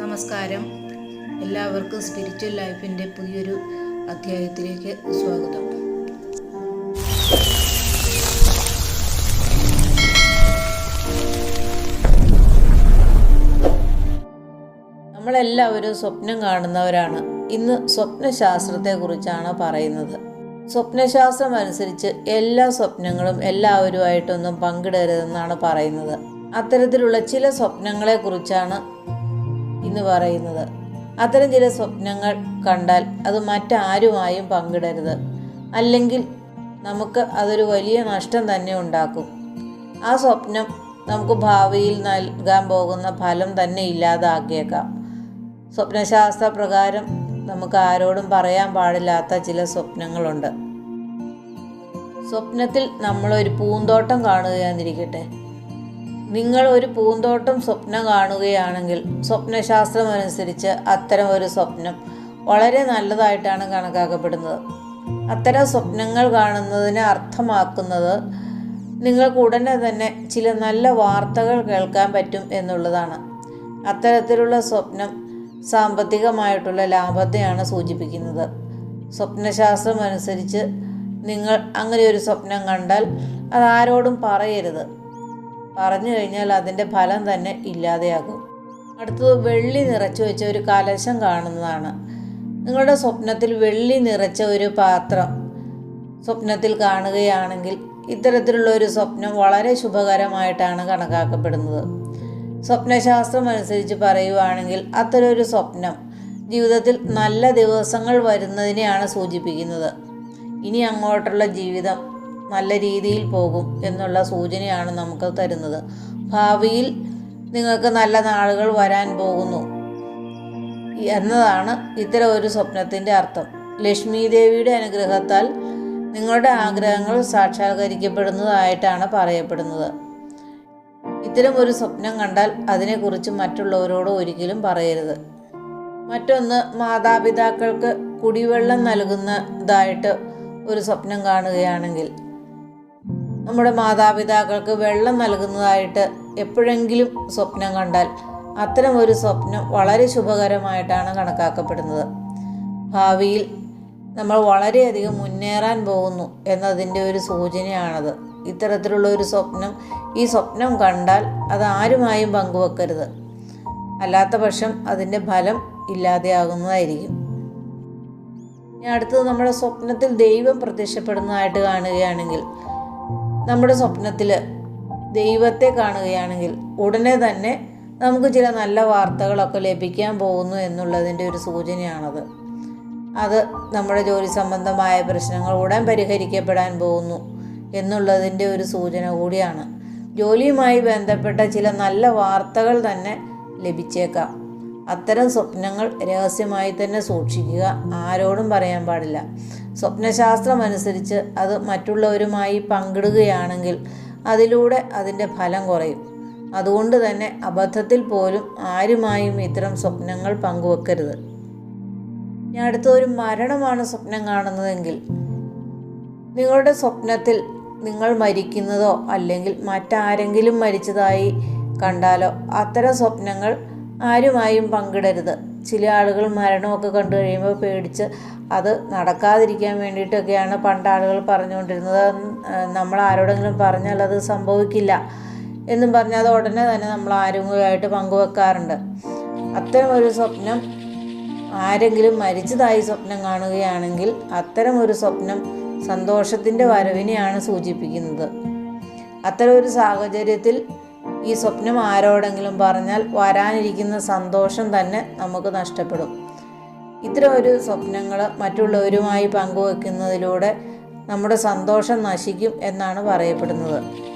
നമസ്കാരം. എല്ലാവർക്കും സ്പിരിച്വൽ ലൈഫിന്റെ പുതിയൊരു അധ്യായത്തിലേക്ക് സ്വാഗതം. നമ്മളെല്ലാവരും സ്വപ്നം കാണുന്നവരാണ്. ഇന്ന് സ്വപ്നശാസ്ത്രത്തെക്കുറിച്ചാണ് പറയുന്നത്. സ്വപ്നശാസ്ത്രം അനുസരിച്ച് എല്ലാ സ്വപ്നങ്ങളും എല്ലാവരുമായിട്ടൊന്നും പങ്കിടരുതെന്നാണ് പറയുന്നത്. അത്തരത്തിലുള്ള ചില സ്വപ്നങ്ങളെക്കുറിച്ചാണ് ഇന്ന് പറയുന്നത്. അത്തരം ചില സ്വപ്നങ്ങൾ കണ്ടാൽ അത് മറ്റാരുമായും പങ്കിടരുത്. അല്ലെങ്കിൽ നമുക്ക് അതൊരു വലിയ നഷ്ടം തന്നെ ഉണ്ടാക്കും. ആ സ്വപ്നം നമുക്ക് ഭാവിയിൽ നൽകാൻ പോകുന്ന ഫലം തന്നെ ഇല്ലാതാക്കിയേക്കാം. സ്വപ്നശാസ്ത്ര പ്രകാരം നമുക്ക് ആരോടും പറയാൻ പാടില്ലാത്ത ചില സ്വപ്നങ്ങളുണ്ട്. സ്വപ്നത്തിൽ നമ്മളൊരു പൂന്തോട്ടം കാണുകയാന്നിരിക്കട്ടെ. നിങ്ങൾ ഒരു പൂന്തോട്ടം സ്വപ്നം കാണുകയാണെങ്കിൽ സ്വപ്നശാസ്ത്രം അനുസരിച്ച് അത്തരം ഒരു സ്വപ്നം വളരെ നല്ലതായിട്ടാണ് കണക്കാക്കപ്പെടുന്നത്. അത്തരം സ്വപ്നങ്ങൾ കാണുന്നതിന് അർത്ഥമാക്കുന്നത് നിങ്ങൾക്ക് ഉടനെ തന്നെ ചില നല്ല വാർത്തകൾ കേൾക്കാൻ പറ്റും എന്നുള്ളതാണ്. അത്തരത്തിലുള്ള സ്വപ്നം സാമ്പത്തികമായിട്ടുള്ള ലാഭത്തെയാണ് സൂചിപ്പിക്കുന്നത്. സ്വപ്നശാസ്ത്രം അനുസരിച്ച് നിങ്ങൾ അങ്ങനെ ഒരു സ്വപ്നം കണ്ടാൽ അത് ആരോടും പറയരുത്. പറഞ്ഞു കഴിഞ്ഞാൽ അതിന്റെ ഫലം തന്നെ ഇല്ലാതെയാകും. അടുത്തത് വെള്ളി നിറച്ചു വെച്ച ഒരു കലശം കാണുന്നതാണ്. നിങ്ങളുടെ സ്വപ്നത്തിൽ വെള്ളി നിറച്ച ഒരു പാത്രം സ്വപ്നത്തിൽ കാണുകയാണെങ്കിൽ ഇത്തരത്തിലുള്ള ഒരു സ്വപ്നം വളരെ ശുഭകരമായിട്ടാണ് കണക്കാക്കപ്പെടുന്നത്. സ്വപ്നശാസ്ത്രം അനുസരിച്ച് പറയുവാണെങ്കിൽ അത്തരമൊരു സ്വപ്നം ജീവിതത്തിൽ നല്ല ദിവസങ്ങൾ വരുന്നതിനെയാണ് സൂചിപ്പിക്കുന്നത്. ഇനി അങ്ങോട്ടുള്ള ജീവിതം നല്ല രീതിയിൽ പോകും എന്നുള്ള സൂചനയാണ് നമുക്ക് തരുന്നത്. ഭാവിയിൽ നിങ്ങൾക്ക് നല്ല നാളുകൾ വരാൻ പോകുന്നു എന്നതാണ് ഇത്തരം ഒരു സ്വപ്നത്തിന്റെ അർത്ഥം. ലക്ഷ്മി ദേവിയുടെ അനുഗ്രഹത്താൽ നിങ്ങളുടെ ആഗ്രഹങ്ങൾ സാക്ഷാത്കരിക്കപ്പെടുന്നതായിട്ടാണ് പറയപ്പെടുന്നത്. ഇത്തരം ഒരു സ്വപ്നം കണ്ടാൽ അതിനെക്കുറിച്ച് മറ്റുള്ളവരോട് ഒരിക്കലും പറയരുത്. മറ്റൊന്ന് മാതാപിതാക്കൾക്ക് കുടിവെള്ളം നൽകുന്നതായിട്ട് ഒരു സ്വപ്നം കാണുകയാണെങ്കിൽ നമ്മുടെ മാതാപിതാക്കൾക്ക് വെള്ളം നൽകുന്നതായിട്ട് എപ്പോഴെങ്കിലും സ്വപ്നം കണ്ടാൽ അത്തരം ഒരു സ്വപ്നം വളരെ ശുഭകരമായിട്ടാണ് കണക്കാക്കപ്പെടുന്നത്. ഭാവിയിൽ നമ്മൾ വളരെയധികം മുന്നേറാൻ പോകുന്നു എന്നതിന്റെ ഒരു സൂചനയാണത്. ഇത്തരത്തിലുള്ള ഒരു സ്വപ്നം ഈ സ്വപ്നം കണ്ടാൽ അത് ആരുമായും പങ്കുവെക്കരുത്. അല്ലാത്ത പക്ഷം അതിന്റെ ഫലം ഇല്ലാതെയാകുന്നതായിരിക്കും. ഇനി അടുത്തത് നമ്മുടെ സ്വപ്നത്തിൽ ദൈവം പ്രത്യക്ഷപ്പെടുന്നതായിട്ട് കാണുകയാണെങ്കിൽ നമ്മുടെ സ്വപ്നത്തിൽ ദൈവത്തെ കാണുകയാണെങ്കിൽ ഉടനെ തന്നെ നമുക്ക് ചില നല്ല വാർത്തകളൊക്കെ ലഭിക്കാൻ പോകുന്നു എന്നുള്ളതിന്റെ ഒരു സൂചനയാണത്. അത് നമ്മുടെ ജോലി സംബന്ധമായ പ്രശ്നങ്ങൾ ഉടൻ പരിഹരിക്കപ്പെടാൻ പോകുന്നു എന്നുള്ളതിന്റെ ഒരു സൂചന കൂടിയാണ്. ജോലിയുമായി ബന്ധപ്പെട്ട ചില നല്ല വാർത്തകൾ തന്നെ ലഭിച്ചേക്കാം. അത്തരം സ്വപ്നങ്ങൾ രഹസ്യമായി തന്നെ സൂക്ഷിക്കുക. ആരോടും പറയാൻ പാടില്ല. സ്വപ്നശാസ്ത്രം അനുസരിച്ച് അത് മറ്റുള്ളവരുമായി പങ്കിടുകയാണെങ്കിൽ അതിലൂടെ അതിന്റെ ഫലം കുറയും. അതുകൊണ്ട് തന്നെ അബദ്ധത്തിൽ പോലും ആരുമായും ഇത്തരം സ്വപ്നങ്ങൾ പങ്കുവെക്കരുത്. ഇനി അടുത്തൊരു മരണമാണ് സ്വപ്നം കാണുന്നതെങ്കിൽ നിങ്ങളുടെ സ്വപ്നത്തിൽ നിങ്ങൾ മരിക്കുന്നതോ അല്ലെങ്കിൽ മറ്റാരെങ്കിലും മരിച്ചതായി കണ്ടാലോ അത്തരം സ്വപ്നങ്ങൾ ആരുമായും പങ്കിടരുത്. ചില ആളുകൾ മരണമൊക്കെ കണ്ടു കഴിയുമ്പോൾ പേടിച്ച് അത് നടക്കാതിരിക്കാൻ വേണ്ടിയിട്ടൊക്കെയാണ് പണ്ട് ആളുകൾ പറഞ്ഞുകൊണ്ടിരുന്നത്. നമ്മൾ ആരോടെങ്കിലും പറഞ്ഞാൽ അത് സംഭവിക്കില്ല എന്നും പറഞ്ഞാൽ അത് ഉടനെ തന്നെ നമ്മൾ ആരുമായിട്ട് പങ്കുവെക്കാറുണ്ട്. അത്തരം ഒരു സ്വപ്നം ആരെങ്കിലും മരിച്ചതായി സ്വപ്നം കാണുകയാണെങ്കിൽ അത്തരം ഒരു സ്വപ്നം സന്തോഷത്തിന്റെ വരവിനെയാണ് സൂചിപ്പിക്കുന്നത്. അത്തരം ഒരു സാഹചര്യത്തിൽ ഈ സ്വപ്നം ആരോടെങ്കിലും പറഞ്ഞാൽ വരാനിരിക്കുന്ന സന്തോഷം തന്നെ നമുക്ക് നഷ്ടപ്പെടും. ഇത്തരം ഒരു സ്വപ്നങ്ങൾ മറ്റുള്ളവരുമായി പങ്കുവെക്കുന്നതിലൂടെ നമ്മുടെ സന്തോഷം നശിക്കും എന്നാണ് പറയപ്പെടുന്നത്.